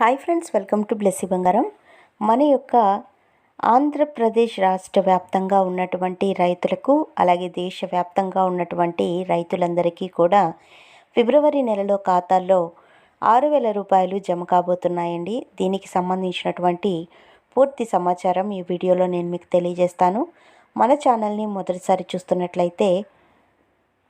Hi friends welcome to Blessy Bangaram. మన యొక్క ఆంధ్రప్రదేశ్ రాష్ట్ర వ్యాప్తంగా ఉన్నటువంటి రైతులకు అలాగే దేశవ్యాప్తంగా ఉన్నటువంటి రైతులందరికీ కూడా ఫిబ్రవరి నెలలో ఖాతాల్లో ఆరు వేల రూపాయలు జమ కాబోతున్నాయండి. దీనికి సంబంధించినటువంటి పూర్తి సమాచారం ఈ వీడియోలో నేను మీకు తెలియజేస్తాను. మన ఛానల్ని మొదటిసారి చూస్తున్నట్లయితే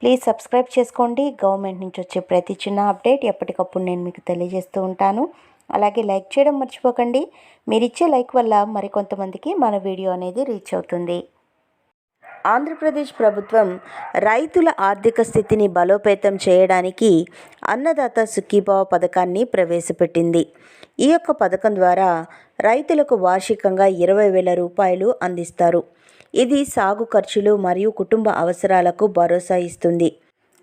ప్లీజ్ సబ్స్క్రైబ్ చేసుకోండి. గవర్నమెంట్ నుంచి వచ్చే ప్రతి చిన్న అప్డేట్ ఎప్పటికప్పుడు నేను మీకు తెలియజేస్తూ ఉంటాను. అలాగే లైక్ చేయడం మర్చిపోకండి. మీరు ఇచ్చే లైక్ వల్ల మరికొంతమందికి మన వీడియో అనేది రీచ్ అవుతుంది. ఆంధ్రప్రదేశ్ ప్రభుత్వం రైతుల ఆర్థిక స్థితిని బలోపేతం చేయడానికి అన్నదాత సుఖీభావ పథకాన్ని ప్రవేశపెట్టింది. ఈ యొక్క పథకం ద్వారా రైతులకు వార్షికంగా ఇరవై వేల రూపాయలు అందిస్తారు. ఇది సాగు ఖర్చులు మరియు కుటుంబ అవసరాలకు భరోసా ఇస్తుంది.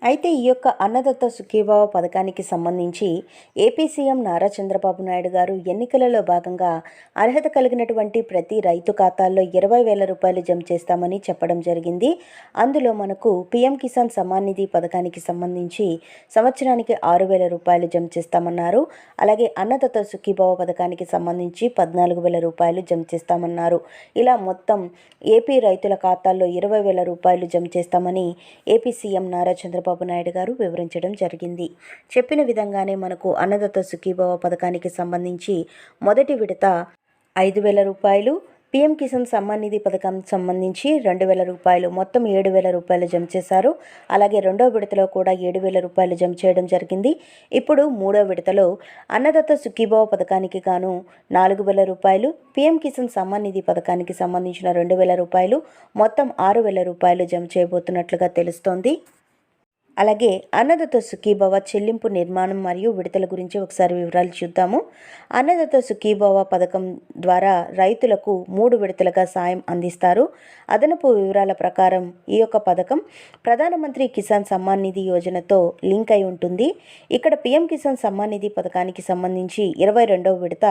అయితే ఈ యొక్క అన్నదత్త సుఖీభావ పథకానికి సంబంధించి ఏపీ సీఎం నారా చంద్రబాబు నాయుడు గారు ఎన్నికలలో భాగంగా అర్హత కలిగినటువంటి ప్రతి రైతు ఖాతాల్లో ఇరవై వేల రూపాయలు జమ చేస్తామని చెప్పడం జరిగింది. అందులో మనకు పీఎం కిసాన్ సమ్మాన్ నిధి పథకానికి సంబంధించి సంవత్సరానికి ఆరు వేల రూపాయలు జమ చేస్తామన్నారు. అలాగే అన్నదత్త సుఖీభావ పథకానికి సంబంధించి పద్నాలుగు వేల రూపాయలు జమ చేస్తామన్నారు. ఇలా మొత్తం ఏపీ రైతుల ఖాతాల్లో ఇరవై వేల రూపాయలు జమ చేస్తామని ఏపీ సీఎం నారా చంద్రబాబు నాయుడు గారు వివరించడం జరిగింది. చెప్పిన విధంగానే మనకు అన్నదత్త సుఖీభవ పథకానికి సంబంధించి మొదటి విడత ఐదు వేల రూపాయలు పీఎం కిసాన్ సమ్మాన్ నిధి పథకం సంబంధించి రెండు వేల రూపాయలు మొత్తం ఏడు వేల రూపాయలు జమ చేశారు. అలాగే రెండో విడతలో కూడా ఏడు వేల రూపాయలు జమ చేయడం జరిగింది. ఇప్పుడు మూడో విడతలో అన్నదత్త సుఖీభావ పథకానికి గాను నాలుగు వేల రూపాయలు పీఎం కిసాన్ సమ్మాన్ నిధి పథకానికి సంబంధించిన రెండు వేల రూపాయలు మొత్తం ఆరు వేల రూపాయలు జమ చేయబోతున్నట్లుగా తెలుస్తోంది. అలాగే అన్నదత్త సుఖీభవ చెల్లింపు నిర్మాణం మరియు విడతల గురించి ఒకసారి వివరాలు చూద్దాము. అన్నదత్త సుఖీభవ పథకం ద్వారా రైతులకు మూడు విడతలుగా సాయం అందిస్తారు. అదనపు వివరాల ప్రకారం ఈ యొక్క పథకం ప్రధానమంత్రి కిసాన్ సమ్మాన్ నిధి యోజనతో లింక్ అయి ఉంటుంది. ఇక్కడ పీఎం కిసాన్ సమ్మాన్ నిధి పథకానికి సంబంధించి ఇరవై రెండవ విడత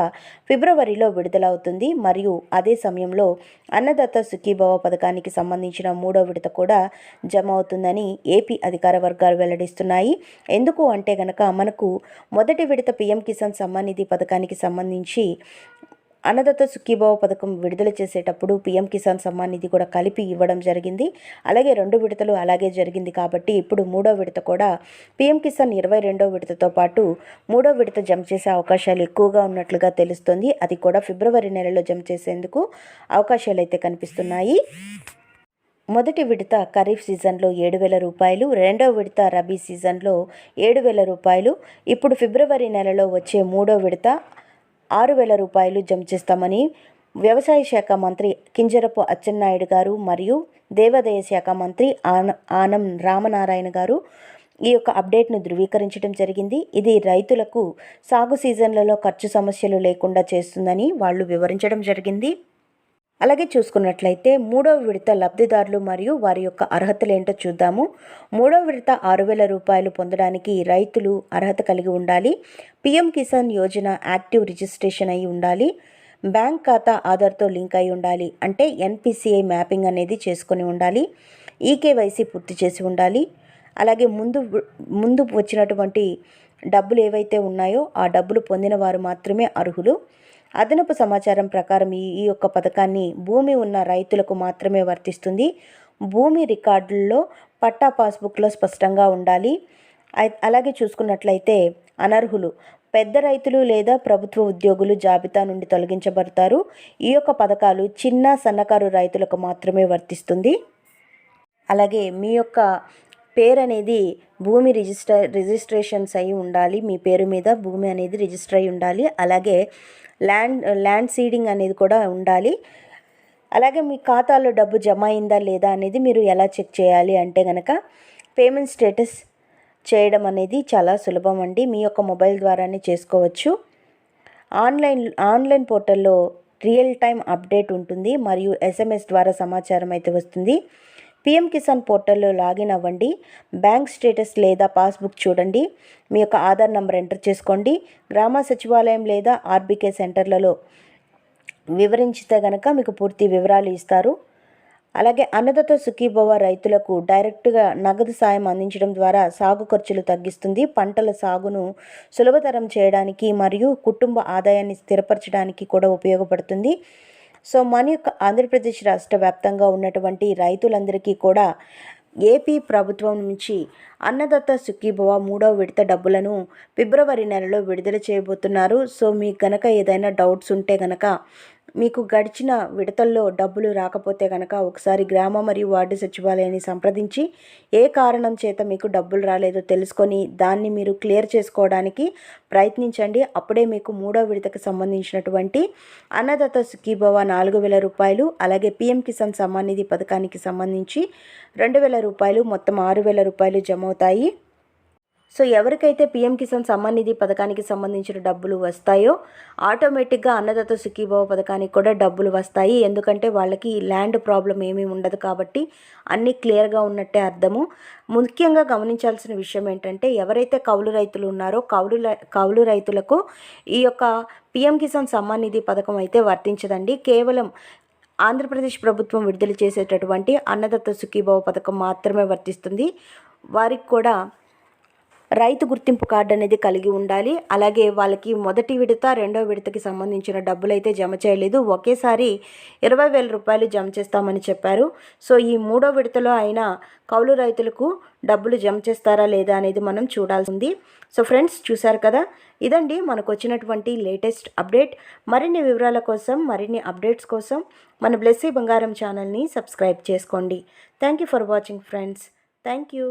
ఫిబ్రవరిలో విడుదలవుతుంది. మరియు అదే సమయంలో అన్నదత్త సుఖీభవ పథకానికి సంబంధించిన మూడో విడత కూడా జమ అవుతుందని ఏపీ అధికార వర్గం వర్గాలు వెల్లడిస్తున్నాయి. ఎందుకు అంటే గనక మనకు మొదటి విడత పీఎం కిసాన్ సమ్మాన్ నిధి పథకానికి సంబంధించి అన్నదత్త సుఖీభావ పథకం విడుదల చేసేటప్పుడు పీఎం కిసాన్ సమ్మాన్ నిధి కూడా కలిపి ఇవ్వడం జరిగింది. అలాగే రెండు విడతలు అలాగే జరిగింది కాబట్టి ఇప్పుడు మూడో విడత కూడా పీఎం కిసాన్ ఇరవై రెండో విడతతో పాటు మూడో విడత జమ చేసే అవకాశాలు ఎక్కువగా ఉన్నట్లుగా తెలుస్తుంది. అది కూడా ఫిబ్రవరి నెలలో జమ చేసేందుకు అవకాశాలు అయితే కనిపిస్తున్నాయి. మొదటి విడత ఖరీఫ్ సీజన్లో ఏడు వేల రూపాయలు రెండవ విడత రబీ సీజన్లో ఏడు వేల రూపాయలు. ఇప్పుడు ఫిబ్రవరి నెలలో వచ్చే మూడో విడత ఆరు వేల రూపాయలు జమ చేస్తామని వ్యవసాయ శాఖ మంత్రి కింజరపు అచ్చెన్నాయుడు గారు మరియు దేవాదాయ శాఖ మంత్రి ఆన ఆనం రామనారాయణ గారు ఈ యొక్క అప్డేట్ను ధృవీకరించడం జరిగింది. ఇది రైతులకు సాగు సీజన్లలో ఖర్చు సమస్యలు లేకుండా చేస్తుందని వాళ్ళు వివరించడం జరిగింది. అలాగే చూసుకున్నట్లయితే మూడవ విడత లబ్ధిదారులు మరియు వారి యొక్క అర్హతలు ఏంటో చూద్దాము. మూడవ విడత ఆరు వేల రూపాయలు పొందడానికి రైతులు అర్హత కలిగి ఉండాలి. PM Kisan Yojana active registration అయి ఉండాలి. బ్యాంక్ ఖాతా ఆధార్తో లింక్ అయి ఉండాలి. అంటే ఎన్పిసిఐ మ్యాపింగ్ అనేది చేసుకొని ఉండాలి. ఈకేవైసీ పూర్తి చేసి ఉండాలి. అలాగే ముందు ముందు వచ్చినటువంటి డబ్బులు ఏవైతే ఉన్నాయో ఆ డబ్బులు పొందిన వారు మాత్రమే అర్హులు. అదనపు సమాచారం ప్రకారం ఈ ఈ యొక్క పథకాన్ని భూమి ఉన్న రైతులకు మాత్రమే వర్తిస్తుంది. భూమి రికార్డుల్లో పట్టా పాస్బుక్లో స్పష్టంగా ఉండాలి. అలాగే చూసుకున్నట్లయితే అనర్హులు పెద్ద రైతులు లేదా ప్రభుత్వ ఉద్యోగులు జాబితా నుండి తొలగించబడతారు. ఈ యొక్క పథకాలు చిన్న సన్నకారు రైతులకు మాత్రమే వర్తిస్తుంది. అలాగే మీ యొక్క పేరు అనేది భూమి రిజిస్టర్ రిజిస్ట్రేషన్స్ అయి ఉండాలి. మీ పేరు మీద భూమి అనేది రిజిస్టర్ అయి ఉండాలి. అలాగే ల్యాండ్ ల్యాండ్ సీడింగ్ అనేది కూడా ఉండాలి. అలాగే మీ ఖాతాలో డబ్బు జమ అయిందా లేదా అనేది మీరు ఎలా చెక్ చేయాలి అంటే కనుక పేమెంట్ స్టేటస్ చేయడం అనేది చాలా సులభం అండి. మీ యొక్క మొబైల్ ద్వారానే చేసుకోవచ్చు. ఆన్లైన్ ఆన్లైన్ పోర్టల్లో రియల్ టైం అప్డేట్ ఉంటుంది. మరియు ఎస్ఎంఎస్ ద్వారా సమాచారం అయితే వస్తుంది. పిఎం కిసాన్ పోర్టల్లో లాగిన్ అవ్వండి. బ్యాంక్ స్టేటస్ లేదా పాస్బుక్ చూడండి. మీ యొక్క ఆధార్ నంబర్ ఎంటర్ చేసుకోండి. గ్రామ సచివాలయం లేదా ఆర్బీకే సెంటర్లలో వివరించితే గనక మీకు పూర్తి వివరాలు ఇస్తారు. అలాగే అన్నదత సుఖీభవ రైతులకు డైరెక్ట్గా నగదు సాయం అందించడం ద్వారా సాగు ఖర్చులు తగ్గిస్తుంది. పంటల సాగును సులభతరం చేయడానికి మరియు కుటుంబ ఆదాయాన్ని స్థిరపరచడానికి కూడా ఉపయోగపడుతుంది. సో మన యొక్క ఆంధ్రప్రదేశ్ రాష్ట్ర వ్యాప్తంగా ఉన్నటువంటి రైతులందరికీ కూడా ఏపీ ప్రభుత్వం నుంచి అన్నదత్త సుఖీభవ మూడవ విడత డబ్బులను ఫిబ్రవరి నెలలో విడుదల చేయబోతున్నారు. సో మీకు గనక ఏదైనా డౌట్స్ ఉంటే గనక మీకు గడిచిన విడతల్లో డబ్బులు రాకపోతే కనుక ఒకసారి గ్రామ మరియు వార్డు సచివాలయాన్ని సంప్రదించి ఏ కారణం చేత మీకు డబ్బులు రాలేదో తెలుసుకొని దాన్ని మీరు క్లియర్ చేసుకోవడానికి ప్రయత్నించండి. అప్పుడే మీకు మూడో విడతకు సంబంధించినటువంటి అన్నదాత సుఖీభవ నాలుగు వేల రూపాయలు అలాగే పిఎం కిసాన్ సమ్మాన్ నిధి పథకానికి సంబంధించి రెండు వేల రూపాయలు మొత్తం ఆరు వేల రూపాయలు జమ అవుతాయి సో ఎవరికైతే పిఎం కిసాన్ సమ్మాన్ నిధి పథకానికి సంబంధించిన డబ్బులు వస్తాయో ఆటోమేటిక్గా అన్నదాత సుఖీభావ పథకానికి కూడా డబ్బులు వస్తాయి. ఎందుకంటే వాళ్ళకి ల్యాండ్ ప్రాబ్లం ఏమీ ఉండదు కాబట్టి అన్నీ క్లియర్గా ఉన్నట్టే అర్థము. ముఖ్యంగా గమనించాల్సిన విషయం ఏంటంటే ఎవరైతే కౌలు రైతులు ఉన్నారో కౌలు కౌలు రైతులకు ఈ యొక్క పిఎం కిసాన్ సమ్మాన్ నిధి పథకం అయితే వర్తించదండి. కేవలం ఆంధ్రప్రదేశ్ ప్రభుత్వం విడుదల చేసేటటువంటి అన్నదత్త సుఖీభావ పథకం మాత్రమే వర్తిస్తుంది. వారికి కూడా రైతు గుర్తింపు కార్డు అనేది కలిగి ఉండాలి. అలాగే వాళ్ళకి మొదటి విడత రెండో విడతకి సంబంధించిన డబ్బులు అయితే జమ చేయలేదు. ఒకేసారి ఇరవై వేల రూపాయలు జమ చేస్తామని చెప్పారు. సో ఈ మూడో విడతలో అయినా కౌలు రైతులకు డబ్బులు జమ చేస్తారా లేదా అనేది మనం చూడాల్సింది సో ఫ్రెండ్స్ చూశారు కదా? ఇదండి మనకు వచ్చినటువంటి లేటెస్ట్ అప్డేట్. మరిన్ని వివరాల కోసం మరిన్ని అప్డేట్స్ కోసం మన బ్లెస్సీ బంగారం ఛానల్ని సబ్స్క్రైబ్ చేసుకోండి. Thank you for watching friends. Thank you